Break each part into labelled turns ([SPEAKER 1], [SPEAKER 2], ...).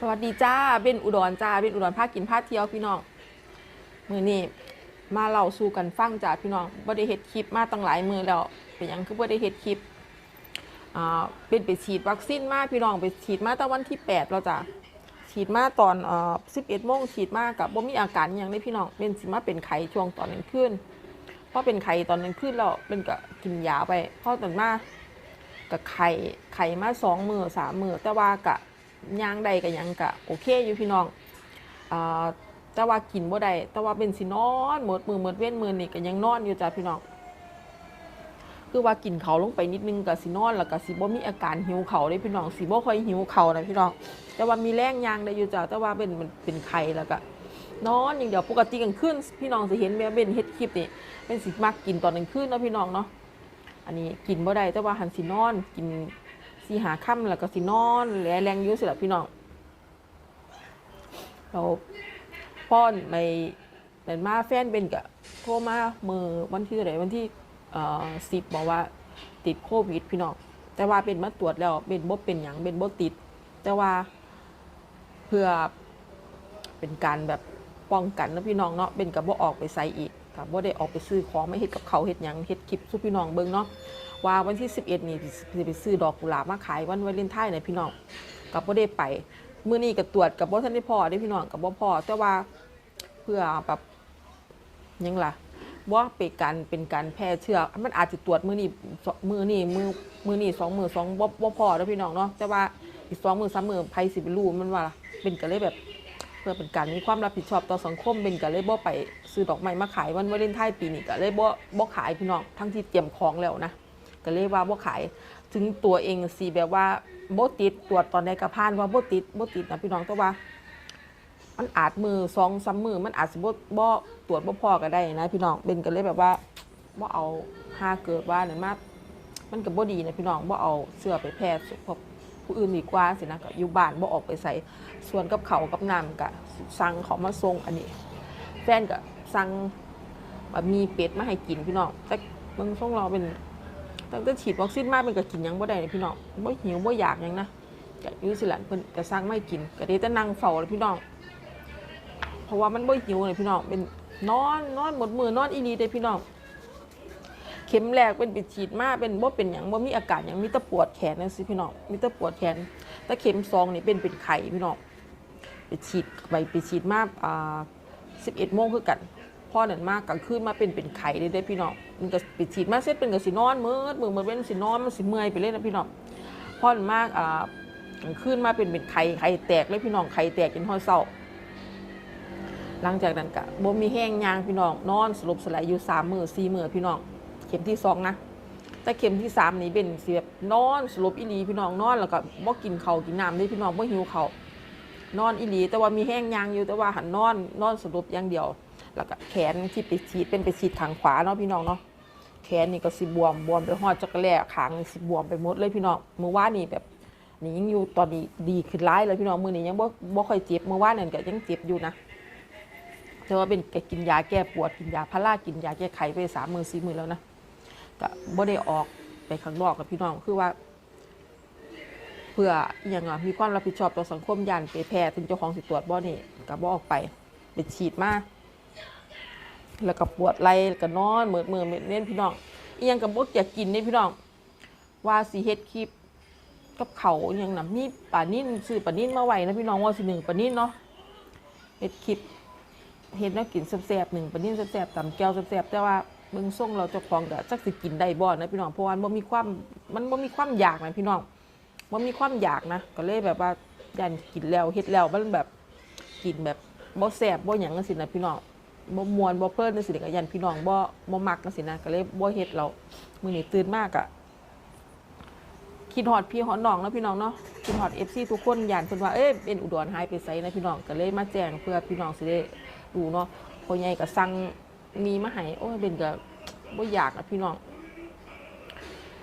[SPEAKER 1] สวัสดีจ้าเบนอุดรจ้าเบนอุดรพากินพาเที่ยวพี่น้องมือนี้มาเล่าสู่กันฟังจ้าพี่น้องบ่ได้เฮ็ดคลิปมาตั้งหลายมือแล้วเป็นยังคือบ่ได้เฮ็ดคลิปอ่าเป็นไปฉีดวัคซีนมาพี่น้องไปฉีดมาตั้งวันที่8แล้วจ้าฉีดมาตอนเอ่อ11โมงฉีดมากับบ่มีอาการอิหยังเลยพี่น้องเป็นสิมาเป็นไข้ช่วงตอนกลางคืนพอเป็นไข้ตอนกลางคืนแล้วเป็นก็กินยาไปพอตอนมากับไข่ไข่มาสองมือสามมือแต่ว่ากะ ย่างใดก็ยังกะโอเคอยู่พี่น้องอ่าแต่ว่ากินบ่ได้แต่ว่าเป็นสินอนหมดมือหมดเว้นมือนี่ก็ยังนอนอยู่จ้ะพี่น้องคือว่ากินเขาลงไปนิดนึงก็สินอนแล้วก็สิบ่มีอาการหิวเขาได้พี่น้องสิบ่ค่อยหิวเขานะพี่น้อง แต่ว่ามีแรงยางได้อยู่จ้ะแต่ว่าเป็นมันเป็นไข้แล้วก็นอนอย่างเดียวปกติกลางคืนพี่น้องสิเห็นแม่เบนเฮ็ดคลิปนี่เป็นสิมักกินตอนกลางคืนนะพี่น้องเนาะอันนี้กินบ่ได้แต่ว่าหันสินอนกิน สีหาค่ำแล้วก็สินอนแลแรงยุ่สิละพี่น้องเราพ่อนไปเป็นมาแฟนเป็นกะโทรมามือวันที่เท่าไหร่วันที่สิบบอกว่าติดโควิดพี่น้องแต่ว่าเป็นมาตรวจแล้วเป็นบ่เป็นอย่างเป็นบ่ติด แต่ว่าเพื่อเป็นการแบบป้องกันนะพี่น้องเนาะเป็นกับบ่ออกไปใส่อีก กับบ่ได้ออกไปซื้อของไม่เฮ็ดกับเขาเฮ็ดหยังเฮ็ดคลิปสู้พี่น้องเบิ่งเนาะว่าวันที่ 11 นี่สิไปซื้อดอกกุหลาบมาขายวันวาเลนไทน์เนี่ยพี่น้องกับบ่ได้ไปมื้อนี้ก็ตรวจกับบ่ทันได้พอได้พี่น้องกับบ่พอแต่ว่าเพื่อแบบยังล่ะบ่เป็นการเป็นการแพร่เชื้อ มันอาจจะตรวจมือนี้สมื้อนี้มื้อมือนี้สองมือสองบ่บ่พอเด้อพี่น้องเนาะแต่ว่าอีกสองมือสามมือไผสิไปรู้มันว่าเป็นก็เลยแบบ พื่อเป็นการมีความรับผิดชอบต่อสังคมเป็นก็เลยบ่ไปซื้อดอกไม้มาขายวันวาเลนไทน์ปีนี้ก็เลยบ่บ่ขายพี่น้องทั้งที่เตรียมของแล้วนะก็เลยว่าบ่ขาย ถึงตัวเองสิแบบว่าบ่ติดตรวจตอนใดกระพานว่าบ่ติดบ่ติดนะพี่น้องแต่ว่า มันอาจมือสองสามมือมันอาจสิบ่บ่ตรวจบ่พอก็ได้นะ พี่น้องเบนก็เลยแบบว่าบ่เอาหาเกิดว่านั่นมามันก็บ่ดีนะพี่น้องบ่เอาเสื้อไปแพร่พวก ผู้อื่นดีกว่าสินะก็อยู่บ้านบ่ออกไปใส่ส่วนกับเขากับน้ำก็สั่งเขามาส่งอันนี้ แฟนก็สั่งแบบมีเป็ดมาให้กินพี่น้องแต่เบิ่งส่งเราเป็นตั้งแต่ฉีดวัคซีนมาเป็นก็กินยังบ่ได้เลยพี่น้องบ่หิวบ่อยากยังนะก็ยูสิล่ะเพิ่นก็สั่งไม่กินก็ได้แต่นั่งเฝ้าเลยพี่น้อง เพราะว่ามันบ่หิวเลยพี่น้องเป็นนอนนอนหมดมือนอนอีหลีเลยพี่น้อง ข็มแรกเป็นไปฉีดมาเป็นบ่เป็นหยังบ่มีอาการหยังมีแต่ปวดแขนนั่นสิพี่น้องมีแต่ปวดแขนแต่เข็มสองนี่เป็นเป็นไข้พี่น้องไปฉีดไปไปฉีดมาอ่า11โมงคือกันพ่อนั่นมากกลางคืนมาเป็นเป็นไข่เลยได้พี่น้องมันก็ไปฉีดมาเสร็จเป็นกับสีนอนมืดมือมือเป็นสีนอนมันสีเมื่อยไปเลยนะพี่น้องพ่อนั่นมากอ่ากลางคืนมาเป็นเป็นไข่ไข่แตกเลยพี่น้องไข่แตกจนห้อยเศร้าหลังจากนั้นก็บ่มีแห้งยางพี่น้องนอนสลบสลายอยู่สามมือสี่มือพี่น้อง เข็มที่สองนะแต่เข็มที่สามนี่เป็นสีแบบนอนสลบอีหลีพี่น้องนอนแล้วก็บ่กินเขากินน้ำเลยพี่น้องบ่หิวเขานอนอีหลี แต่ว่ามีแห้งยางอยู่แต่ว่าหันนอนนอนสลบอย่างเดียว แล้วก็แขนที่ไปฉีดเป็นไปฉีดขางขวาเนาะพี่น้องเนาะแขนนี่ก็สิบวมบวมไปหอดจักรแล่ขางสิบวมไปหมดเลยพี่น้องเมื่อวานนี่แบบนี่ยังอยู่ตอนนี้ดีขึ้นร้ายเลยพี่น้องมือนี้ยังบ่บ่ค่อยเจ็บเมื่อวานนั่นก็ยังเจ็บอยู่นะแต่ว่าเป็นแกกินยาแก้ปวดกินยาพารากินยาแก้ไขไปสามมือสี่มือแล้วนะ ก็บ่ได้ออกไปข้างนอกกับพี่น้องคือว่า เพื่ออย่างอะมีความรับผิดชอบต่อสังคมยันไปแพร่ถึงเจ้าของสิตรวจบ่นี่ก็บ่ออกไปไปฉีดมาแล้วก็ปวดไหล่แล้วก็นอนเหมือดมือเหมือดเน้นพี่น้องอียังกับบกอยากกินนี่พี่น้อง ว่าสีเฮ็ดคลิปกับเขาอหยังนำนี่ป่านิ่นซื้อป่านิ่นมาไว้นะพี่น้องว่าสิหนึ่งป่านิ่นเนาะเฮ็ดคลิปเฮ็ดแล้วกินแซ่บๆหนึ่งป่านิ่นแซ่บๆตำแก้วแซ่บๆแต่ว่า เบิ่งส่งเราเจ้าของก็จักสิกินได้บ่นะพี่น้องเพราะว่ามันบ่มีความมันบ่มีความอยากนะพี่น้องบ่มีความอยากนะ ก็เลยแบบว่ายันกินแล้วเฮ็ดแล้วมันแบบกินแบบบ่แซ่บบ่หยังจังซี่นะพี่น้องบ่มวนบ่เพลินจังซี่ก็ยันพี่น้องบ่บ่มักจังซี่นะก็เลยบ่เฮ็ดเรามื้อนี้ตื่นมากอะคิดฮอดพี่ฮอดน้องเนาะพี่น้องเนาะคิดฮอด FC ทุกคนยันเพิ่นว่าเอ้ยเป็นอุดรหายไปไสนะพี่น้องก็เลยมาแจ้งเพื่อพี่น้องสิได้รู้เนาะพ่อใหญ่ก็สั่ง มีมาให้โอ้ยเบนก็บ่อยากนะพี่น้อง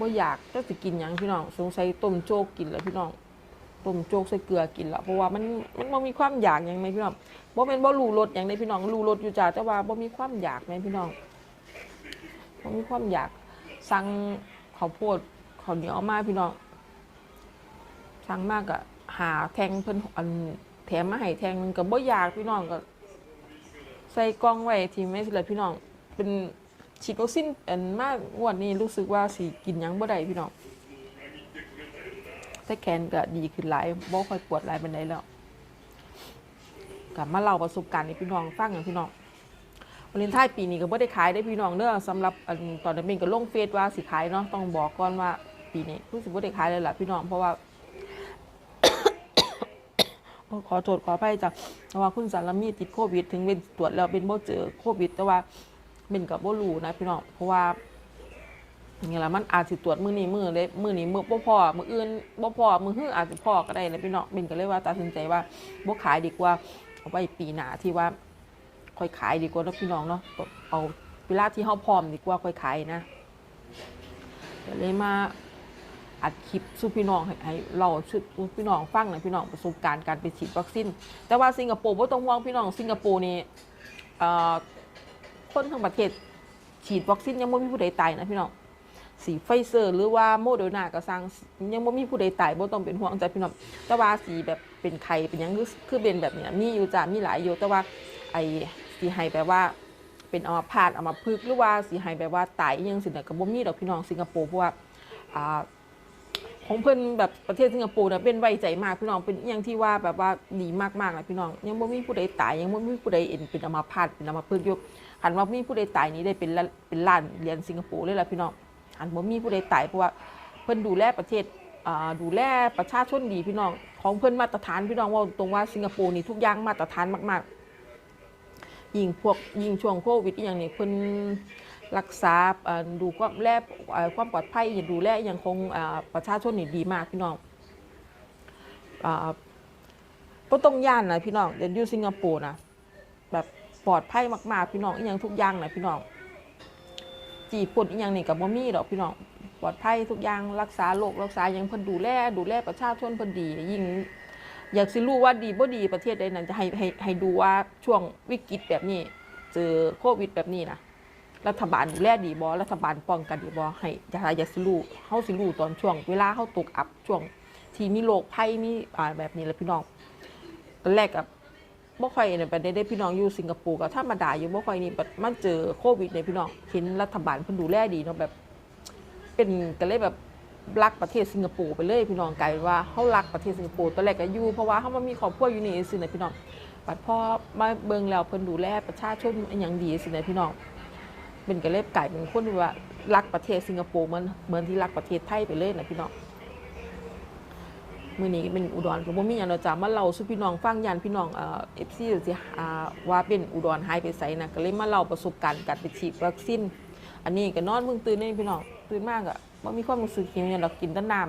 [SPEAKER 1] บ่อยากจะสิกินหยังพี่น้องสงสัยต้มโจ๊กกินแล้วพี่น้องต้มโจ๊กใส่เกลือกินแล้วเพราะว่ามันมันบ่มีความอยากหยังไหมพี่น้องบ่แม่นบ่รู้รสอย่างใดพี่น้องรู้รสอยู่จ้าแต่ว่าบ่มีความอยากแม่นพี่น้องบ่มีความอยากสั่งข้าวโพดข้าวเหนียวมาพี่น้องสั่งมากอะหาแทงเพิ่นอันแถมมาให้แทงหนึงก็บ่อยากพี่น้องก็ ใส่กล่องไว้ทีไม่สิเลยพี่น้อง เป็นฉีดวัคซีนอันมากงวดนี้รู้สึกว่าสิกินยังบ่ได้พี่น้องแต่แขนก็ดีขึ้นหลายบ่ค่อยปวดหลายเปานใดแล้วกลับมาเล่าประสบการณ์ให้พี่น้องฟังอย่างพี่น้องวันเลนไทน์ปีนี้ก็บ่ได้ขายได้พี่น้องเด้อสำหรับอันตอนนั้นเป็นก็ลงเฟซว่าสิขายเนาะต้องบอกก่อนว่าปีนี้รู้สึกบ่ได้ขายเลยล่ะพี่น้องเพราะว่า ขอโทษขออภัยจ้ะเพราะว่าคุณสารมีติดโควิด ถึงเป็นตรวจแล้วเป็นบ่เจอโควิด แต่ว่าเป็นกับบ่รู้นะพี่น้องเพราะว่าอย่างเงี้ยละมันอาจสิตรวจมือนี้มือเลยมือนี้มือบ่พอมืออื่นบ่พอมือฮื้ออาจจะพอก็ได้เลยพี่น้องเป็นก็เลยว่าตัดสินใจว่าบ่ขายดีกว่าเอาไว้ปีหน้าที่ว่าค่อยขายดีกว่าเนาะพี่น้องเนาะเอาเวลาที่เฮาพร้อมดีกว่าค่อยขายนะก็เลยมา อัดคลิปสู่พี่น้องให้ให้เราชุดพี่น้องฟังหน่อยพี่น้องประสบการณ์การไปฉีดวัคซีนแต่ว่าสิงคโปร์บ่ต้องห่วงพี่น้องสิงคโปร์นี่เอ่อคนทั้งประเทศฉีดวัคซีนยังบ่มีผู้ใดตายนะพี่น้องสีไฟเซอร์ หรือว่าโมเดอร์นาก็สร้างยังบ่มีผู้ใดตายบ่ต้องเป็นห่วงใจพี่น้องแต่ว่าสีแบบเป็นไข้เป็นยังคือคือเป็นแบบเนี้ยมีอยู่จ้ามีหลายอยู่แต่ว่าไอ้สีให้แบบว่าเป็นอัมาพาตอัมาพฤกหรือว่าสีให้แบบว่าตายยังสิน่ะก็บ่มีดอกพี่น้องสิงคโปร์เพราะว่าอ่า ของเพิ่อนแบบประเทศสิงคโปร์เนี่ยเป็นไว้ใจมากพี่น้องเป็นอย่างที่ว่าแบบว่าดีมากๆนะพี่น้อง ยังบ่มีผู้ใดตายยังบ่มีผู้ใดเอ็นเป็นอัมพาตเป็นอัมพฤกษ์อยู่หันว่ามีผู้ใดตายนี่ได้เป็นละเป็นล้านเหรียญสิงคโปร์เลยล่ะพี่น้องหันบ่ามีผู้ใดตายเพราะว่าเพิ่อนดูแลประเทศอ่าดูแลประชาชนดีพี่น้อง ของเพิ่อนมาตรฐานพี่น้องว่าตรงว่าสิงคโปร์นี่ทุกอย่างมาตรฐานมาก ๆ ยิ่งพวกยิ่งช่วงโควิดอย่างนี้เพิ่น รักษาดูความแลความปลอดภัยดูแลอยังคงประชาชนนี่ดีมากพี่น้องอ่าบ่ต้องย่านนะพี่น้องเดี๋ยวอยู่สิงคโปร์นะแบบปลอดภัยมากๆพี่น้องอย่างทุกอย่างนะพี่น้องจีบปนอหย่างนี่กับบ่มีดอกพี่น้องปลอดภัยทุกอย่างรักษาโรครักษาหยังเพิ่นดูแลดูแลประชาชนเพิ่นดียิ่งอยากสิรู้ว่าดีบ่ดีประเทศใดนั้นจะให้ให้ให้ดูว่าช่วงวิกฤตแบบนี้ เจอโควิดแบบนี้นะ รัฐบาลดูแลดีบ่รัฐบาลป้องกันดีบ่ให้ย่าอยาสิรู้เฮาสิรู้ตอนช่วง เวลาเฮาตกอับช่วง ที่มีโรคภัยมีอ่าแบบนี้แหละพี่น้องตอนแรกกับบ่ค่อยเนี่ยไปได้พี่น้องอยู่สิงคโปร์ก็ธรรมดาอยู่บ่ค่อยนี่มันเจอโควิดเนี่ยพี่น้องเห็นรัฐบาลเพิ่นดูแลดีเนาะแบบ เป็นก็เลยแบบรักประเทศสิงคโปร์ไปเลยพี่น้องกลายเป็นว่าเขารักประเทศสิงคโปร์ตอนแรกก็อยู่เพราะว่าเขามามีครอบครัวอยู่นี่สินะพี่น้องบัดพอมาเบิ่งแล้วเพิ่นดูแลประชาชนอย่างดีสินะพี่น้อง เป็นก็เลยกลายเป็นคนที่ว่ารักประเทศสิงคโปร์เหมือนเหมือนที่รักประเทศไทยไปเลยนะพี่น้องมือนี้เป็นอุดรก็บ่ามีหยังเราจะมาเล่าสู่พี่น้องฟังยานพี่น้องเอ่อ FC สิอ่าว่าเป็นอุดรหายไปไสนะก็เลยมาเล่าประสบการณ์การไปฉีดวัคซีนอันนี้ก็นอนเพิ่งตื่นนี่พี่น้องตื่นมากอะว่ามีความรู้สึกหิวเนี่ยเรากินต่น้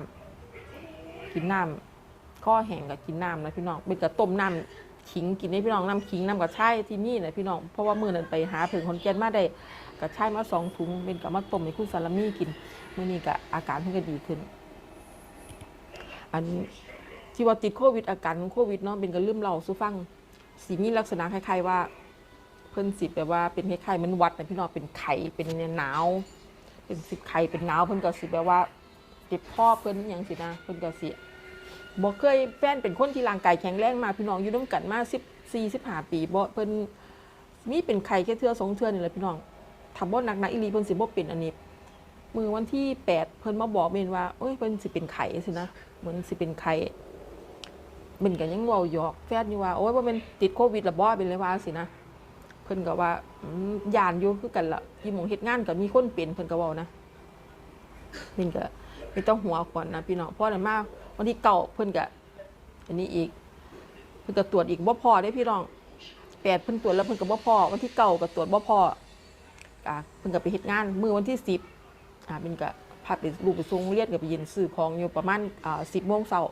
[SPEAKER 1] ำกินน้ำข้อแห้งก็กินน้ำนะพี่น้องเป็นกระต้มน้ำขิงกินให้พี่น้องน้ำขิงน้ำกระชายที่นี่นะพี่น้องเพราะว่ามือนั้นไปหาเพิ่งคนแก่นมาได้ กระชายมาสองถุงเป็นกับมาต้มให้คุณสารามีกินมื้อนี้ก็อาการเพิ่งก็ดีขึ้น อันที่ว่าติดโควิดอาการของโควิดเนาะเป็นก็ลืมเล่าสู่ฟังสีมีลักษณะคล้ายๆว่า เพิ่นสิแบบว่าเป็นคล้ายๆมันวัดนะพี่น้องเป็นไข้เป็นเนี่ยหนาว เป็นสิไข้เป็นหนาวเพิ่นก็สิแบบว่าเจ็บคอเพิ่นอหยังสินะเพิ่นก็สิบ่เคยแฟนเป็นคนที่ร่างกายแข็งแรงมาพี่น้องอยู่ร่วมกันมา10 45ปีบ่เพิ่นมีเป็นไข้แค่เทื่อสองเทื่อนี่แหละพี่น้อง ถ้าบ่หนักๆอีหลีเพิ่นสิบ่เป็นอันนี้ มือวันที่8เพิ่นมาบอกเมนว่าเอ้ยเพิ่นสิเป็นไข้สินะเหมือนสิเป็นไข้เป็นก็ยังเว้าหยอกแฟนอยู่ว่าโอ้ยบ่แม่นติดโควิดละบ่เป็นเลยว่าสินะเพิ่นก็ว่าอยานอยู่คือกันละยี่หมองเฮ็ดงานก็มีคนเป็นเพิ่นก็เว้านะเพิ่นก็ไม่ต้องหัวก่อนนะพี่น้องเพราะนั้นมาวันที่เก่าเพิ่นก็อันนี้อีก เพิ่นก็ตรวจอีกบ่พอได้พี่น้องแปดเพิ่นตรวจแล้วเพิ่นก็บ่พอวันที่เก่าก็ตรวจบ่พอ อะเพิ่นก็ไปเฮ็ดงานมื้อวันที่สิบอ่าเพิ่นก็พาไปลูกไปส่งโรงเรียนก็ไปยืนซื้อของอยู่ประมาณอ่า10:00นเช้า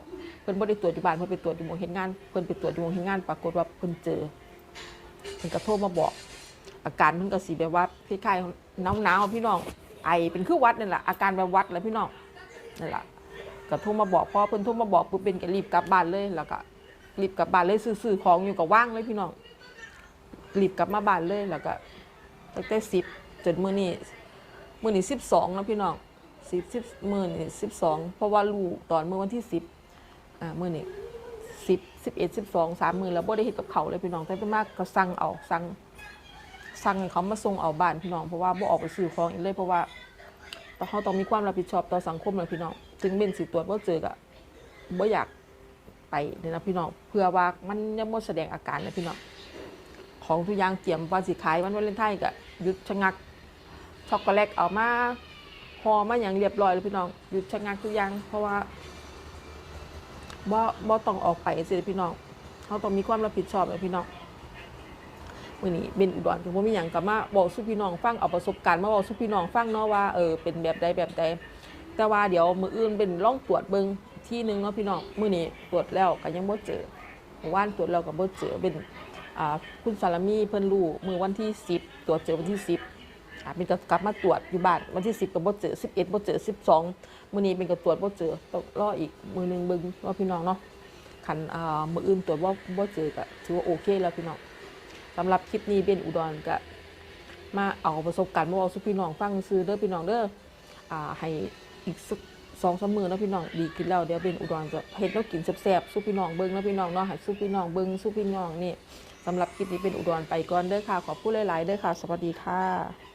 [SPEAKER 1] เพิ่นบ่ได้ตรวจอยู่บ้านเพิ่นไปตรวจอยู่หม้องเฮ็ดงานเพิ่นไปตรวจอยู่หม้องเฮ็ดงานปรากฏว่าเพิ่นเจอเพิ่นก็โทรมาบอก อาการเพิ่นก็สิแบบว่าคล้ายๆหนาวๆพี่น้องไอเป็นคือวัดนั่นแหละอาการแบบวัดแหละพี่น้องนั่นแหละก็โทรมาบอกพ่อเพิ่นโทรมาบอกปุ๊บเป็นก็รีบกลับบ้านเลยแล้วก็รีบกลับบ้านเลยซื้อๆของอยู่ก็ว่างเลยพี่น้องรีบกลับมาบ้านเลยแล้วก็ ตั้งแต่สิบจนมื้อนี้มื้อนี้สิบสองแล้วพี่น้องสิบสิบมื้อนี้สิบสองเพราะว่ารู้ตอนมื้อวันที่สิบอ่ามื้อนี้สิบสิบเอ็ดสิบสองสามมือแล้วบ่ได้เฮ็ดกับเขาเลยพี่น้องแต่เป็นมากก็สั่งเอาสั่งสั่งให้เขามาส่งเอาบ้านพี่น้องเพราะว่าบ่ออกไปซื้อของอีกเลยเพราะว่าต้องเขาต้องมีความรับผิดชอบต่อสังคมเลยพี่น้องถึงเป็นสิตรวจว่าเจอก็บ่อยากไปเลยนะพี่น้องเพื่อว่ามันยังบ่แสดงอาการเลยพี่น้องของทุกอย่างเตรียมว่าสิขายวันวาเลนไทน์ก็ หยุดชะงัก ช็อกโกแลตเอามาห่อมาอย่างเรียบร้อยเลยพี่น้องหยุดชะงักทุกอย่าง เพราะว่าบ่บ่ต้องออกไปสิพี่น้องเขาต้องมีความรับผิดชอบเลยพี่น้องวันนี้เป็นอุดรถึงว่ามีอย่างกับมาบอกสู้พี่น้องฟังเอาประสบการณ์มาบอกสู้พี่น้องฟังเนาะว่าเออเป็นแบบใดแบบใดแต่ว่าเดี๋ยวมืออื่นเป็นร่องตรวจเบิงที่หนึ่งเนาะพี่น้องมื้อนี้ตรวจแล้วก็ยังบ่เจอเมื่านตรวจแล้วก็บ่เจอเป็น คุณสารมีเพิ่นรู้มือวันที่ 10 ตรวจเจอวันที่ 10อะเป็นก็กลับมาตรวจอยู่บ้านวันที่ 10ก็บ่เจอ11บ่เจอ12มื้อนี้เป็นก็ตรวจบ่เจอต้องรออีกมือหนึงเบิ่งว่าพี่น้องเนาะคันอ่ามื้ออื่นตรวจบ่บ่เจอก็ถือว่าโอเคแล้วพี่น้องสำหรับคลิปนี้เป็นอุดรก็มาเอาประสบการณ์มาเว้าสู่พี่น้องฟังซื่อเด้อพี่น้องเด้ออ่าให้อีกสักสองสามมือนะพี่น้องดีขึ้นแล้วเดี๋ยวเป็นอุดรจะเฮ็ดแล้วกินแซ่บๆสู่พี่น้องเบิ่งนะพี่น้องเนาะให้สู่พี่น้องเบิ่งสู่พี่น้องนี่ สำหรับคลิปนี้เป็นอุดรไปก่อนเด้อค่ะ ขอบคุณหลาย ๆ เด้อค่ะ สวัสดีค่ะ